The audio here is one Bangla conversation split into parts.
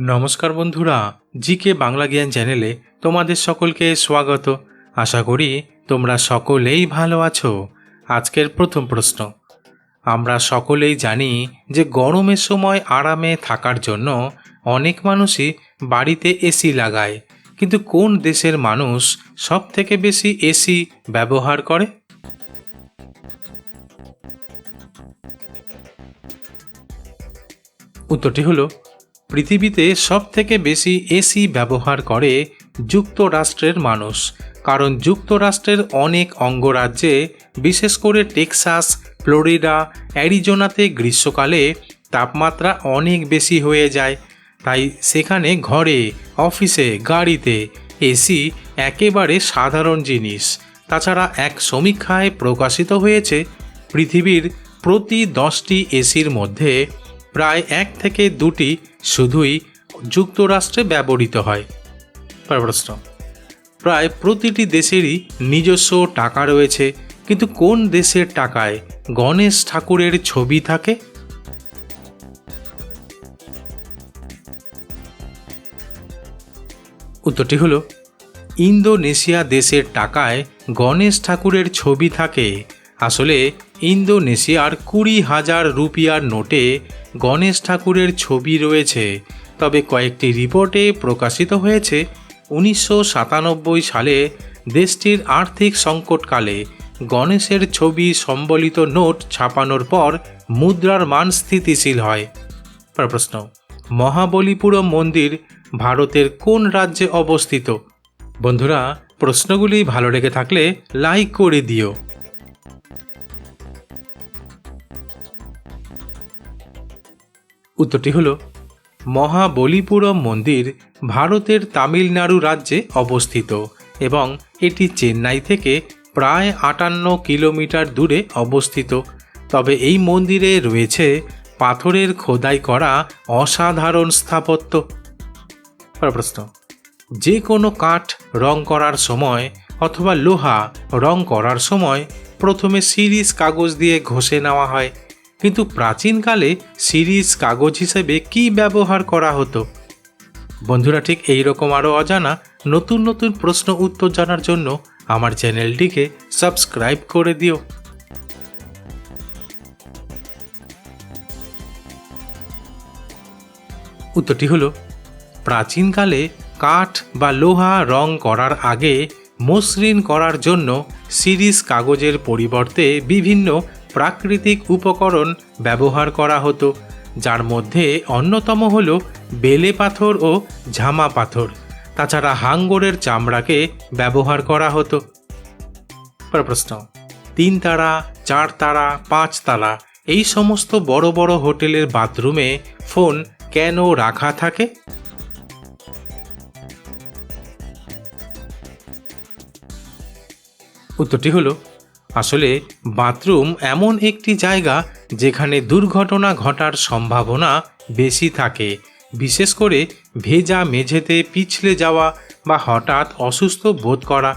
নমস্কার বন্ধুরা, জিকে বাংলা জ্ঞান চ্যানেলে তোমাদের সকলকে স্বাগত। আশা করি তোমরা সকলেই ভালো আছো। আজকের প্রথম প্রশ্ন। আমরা সকলেই জানি যে গরমের সময় আরামে থাকার জন্য অনেক মানুষই বাড়িতে এসি লাগায়। কিন্তু কোন দেশের মানুষ সব থেকে বেশি এসি ব্যবহার করে? উত্তরটি হলো পৃথিবীতে সব থেকে বেশি এসি ব্যবহার করে যুক্তরাষ্ট্রের মানুষ, কারণ যুক্তরাষ্ট্রের অনেক অঙ্গরাজ্যে, বিশেষ করে টেক্সাস, ফ্লোরিডা, অ্যারিজোনাতে গ্রীষ্মকালে তাপমাত্রা অনেক বেশি হয়ে যায়। তাই সেখানে ঘরে, অফিসে, গাড়িতে এসি একেবারে সাধারণ জিনিস। তাছাড়া এক সমীক্ষায় প্রকাশিত হয়েছে, পৃথিবীর প্রতি দশটি এসির মধ্যে প্রায় এক থেকে দুটি শুধুই যুক্তরাষ্ট্রে ব্যবহৃত হয়। প্রশ্ন। প্রায় প্রতিটি দেশেরই নিজস্ব টাকা রয়েছে, কিন্তু কোন দেশের টাকায় গণেশ ঠাকুরের ছবি থাকে? উত্তরটি হলো, ইন্দোনেশিয়া দেশের টাকায় গণেশ ঠাকুরের ছবি থাকে। আসলে ইন্দোনেশিয়ার কুড়ি হাজার রুপিয়ার নোটে গণেশ ঠাকুরের ছবি রয়েছে। তবে কয়েকটি রিপোর্টে প্রকাশিত হয়েছে, উনিশশো সাতানব্বই সালে দেশটির আর্থিক সংকটকালে গণেশের ছবি সম্বলিত নোট ছাপানোর পর মুদ্রার মান স্থিতিশীল হয়। প্রশ্ন, মহাবলীপুরম মন্দির ভারতের কোন রাজ্যে অবস্থিত? বন্ধুরা, প্রশ্নগুলি ভালো লেগে থাকলে লাইক করে দিও। উত্তরটি হল, মহাবলিপুরম মন্দির ভারতের তামিলনাড়ু রাজ্যে অবস্থিত এবং এটি চেন্নাই থেকে প্রায় আটান্ন কিলোমিটার দূরে অবস্থিত। তবে এই মন্দিরে রয়েছে পাথরের খোদাই করা অসাধারণ স্থাপত্য। প্রশ্ন, যে কোনো কাঠ রং করার সময় অথবা লোহা রং করার সময় প্রথমে সিরিজ কাগজ দিয়ে ঘষে নেওয়া হয়। কিন্তু প্রাচীনকালে সিরিজ কাগজ হিসেবে কি ব্যবহার করা হতো? বন্ধুরা, ঠিক এই রকম আরও অজানা নতুন নতুন প্রশ্ন উত্তর জানার জন্য আমার চ্যানেলটিকে সাবস্ক্রাইব করে দিও। উত্তরটি হলো, প্রাচীনকালে কাঠ বা লোহা রং করার আগে মসৃণ করার জন্য সিরিজ কাগজের পরিবর্তে বিভিন্ন প্রাকৃতিক উপকরণ ব্যবহার করা হতো, যার মধ্যে অন্যতম হল বেলে পাথর ও ঝামা পাথর। তাছাড়া হাঙ্গরের চামড়াকে ব্যবহার করা হতো। প্রশ্ন, তিন তারা, চার তারা, পাঁচ তালা, এই সমস্ত বড় বড় হোটেলের বাথরুমে ফোন কেন রাখা থাকে? উত্তরটি হলো আসলে বাথরুম এমন একটি জায়গা যেখানে দুর্ঘটনা ঘটার সম্ভাবনা বেশি থাকে, বিশেষ করে ভেজা মেঝেতে পিছলে যাওয়া বা হঠাৎ অসুস্থ বোধ করা।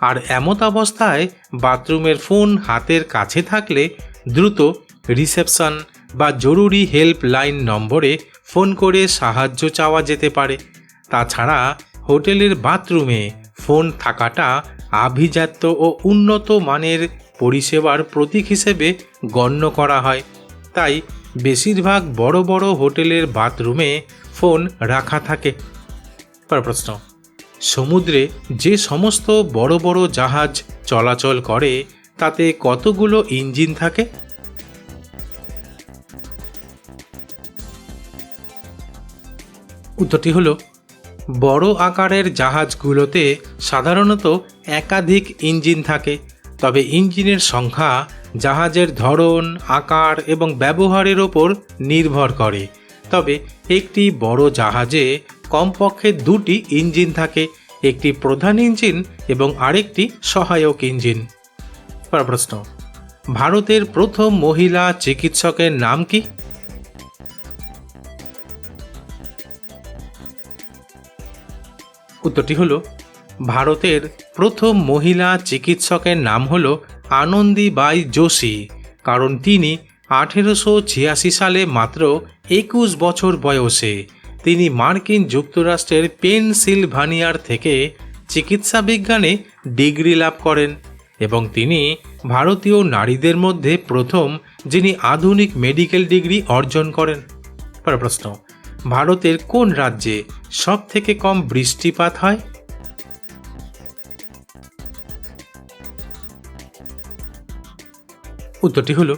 আর এমত অবস্থায় বাথরুমের ফোন হাতের কাছে থাকলে দ্রুত রিসেপশন বা জরুরি হেল্প লাইন নম্বরে ফোন করে সাহায্য চাওয়া যেতে পারে। তাছাড়া হোটেলের বাথরুমে ফোন থাকাটা আভিজাত্য ও উন্নত মানের পরিষেবার প্রতীক হিসেবে গণ্য করা হয়। তাই বেশিরভাগ বড় বড় হোটেলের বাথরুমে ফোন রাখা থাকে। পরের প্রশ্ন, সমুদ্রে যে সমস্ত বড় বড় জাহাজ চলাচল করে, তাতে কতগুলো ইঞ্জিন থাকে? উত্তরটি হলো বড় আকারের জাহাজগুলোতে সাধারণত একাধিক ইঞ্জিন থাকে, তবে ইঞ্জিনের সংখ্যা জাহাজের ধরন, আকার এবং ব্যবহারের ওপর নির্ভর করে। তবে একটি বড় জাহাজে কমপক্ষে দুটি ইঞ্জিন থাকে, একটি প্রধান ইঞ্জিন এবং আরেকটি সহায়ক ইঞ্জিন। প্রশ্ন, ভারতের প্রথম মহিলা চিকিৎসকের নাম কি? উত্তরটি হলো, ভারতের প্রথম মহিলা চিকিৎসকের নাম হল আনন্দীবাই যোশী, কারণ তিনি আঠেরোশো ছিয়াশি সালে মাত্র একুশ বছর বয়সে। তিনি মার্কিন যুক্তরাষ্ট্রের পেনসিলভানিয়ার থেকে চিকিৎসা বিজ্ঞানে ডিগ্রি লাভ করেন এবং তিনি ভারতীয় নারীদের মধ্যে প্রথম যিনি আধুনিক মেডিকেল ডিগ্রি অর্জন করেন। প্রশ্ন ভারতের কোন রাজ্যে সব থেকে কম বৃষ্টিপাত হয়? উত্তরটি হলো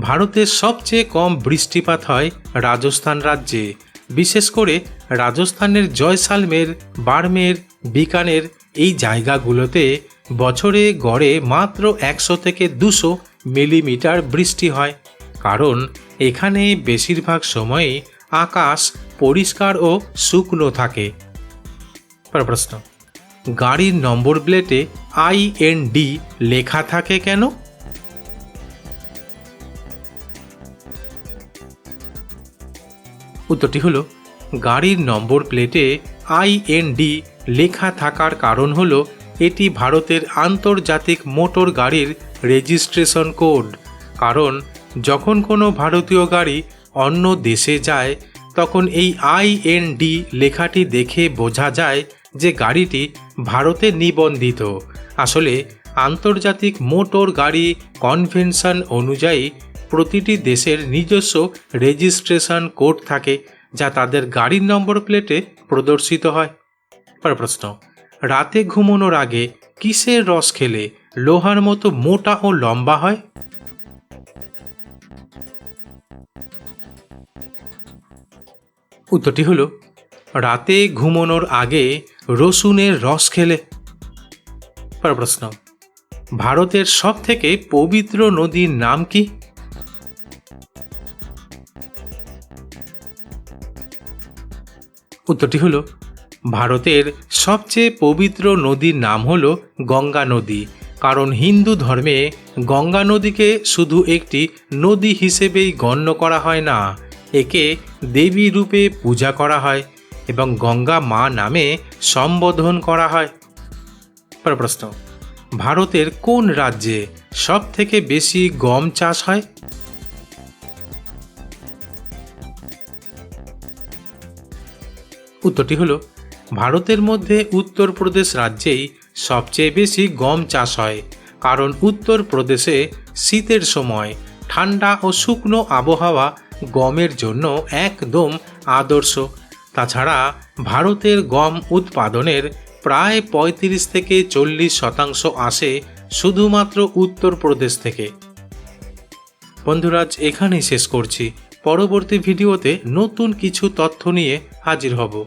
ভারতের সবচেয়ে কম বৃষ্টিপাত হয় রাজস্থান রাজ্যে, বিশেষ করে রাজস্থানের জয়সালমের, বাড়মের, বিকানের এই জায়গাগুলোতে বছরে গড়ে মাত্র একশো থেকে দুশো মিলিমিটার বৃষ্টি হয়। কারণ এখানে বেশিরভাগ সময়ই আকাশ পরিষ্কার ও শুকনো থাকে। প্রশ্ন, গাড়ির নম্বর প্লেটে আই এন ডি লেখা থাকে কেন? উত্তরটি হলো, গাড়ির নম্বর প্লেটে আই এন ডি লেখা থাকার কারণ হল, এটি ভারতের আন্তর্জাতিক মোটর গাড়ির রেজিস্ট্রেশন কোড। কারণ, যখন কোনো ভারতীয় গাড়ি অন্য দেশে যায়, তখন এই আইএনডি লেখাটি দেখে বোঝা যায় যে গাড়িটি ভারতে নিবন্ধিত। আসলে আন্তর্জাতিক মোটর গাড়ি কনভেনশন অনুযায়ী প্রতিটি দেশের নিজস্ব রেজিস্ট্রেশন কোড থাকে, যা তাদের গাড়ির নম্বর প্লেটে প্রদর্শিত হয়। পরের প্রশ্ন, রাতে ঘুমানোর আগে কিসের রস খেলে লোহার মতো মোটা ও লম্বা হয়? উত্তরটি হলো, রাতে ঘুমানোর আগে রসুনের রস খেলে। প্রশ্ন, ভারতের সব থেকে পবিত্র নদীর নাম কি? উত্তরটি হলো, ভারতের সবচেয়ে পবিত্র নদীর নাম হল গঙ্গা নদী, কারণ হিন্দু ধর্মে গঙ্গা নদীকে শুধু একটি নদী হিসেবেই গণ্য করা হয় না। একে দেবী রূপে পূজা করা হয় এবং গঙ্গা মা নামে সম্বোধন করা হয়। প্রশ্ন, ভারতের কোন রাজ্যে সব থেকে বেশি গম চাষ হয়? উত্তরটি হলো, ভারতের মধ্যে উত্তরপ্রদেশ রাজ্যেই সবচেয়ে বেশি গম চাষ হয়, কারণ উত্তরপ্রদেশে শীতের সময় ঠান্ডা ও শুকনো আবহাওয়া গমের জন্য একদম আদর্শ। তাছাড়া ভারতের গম উৎপাদনের প্রায় পঁয়ত্রিশ থেকে চল্লিশ শতাংশ আসে শুধুমাত্র উত্তরপ্রদেশ থেকে। বন্ধুরাজ এখানেই শেষ করছি। পরবর্তী ভিডিওতে নতুন কিছু তথ্য নিয়ে হাজির হব।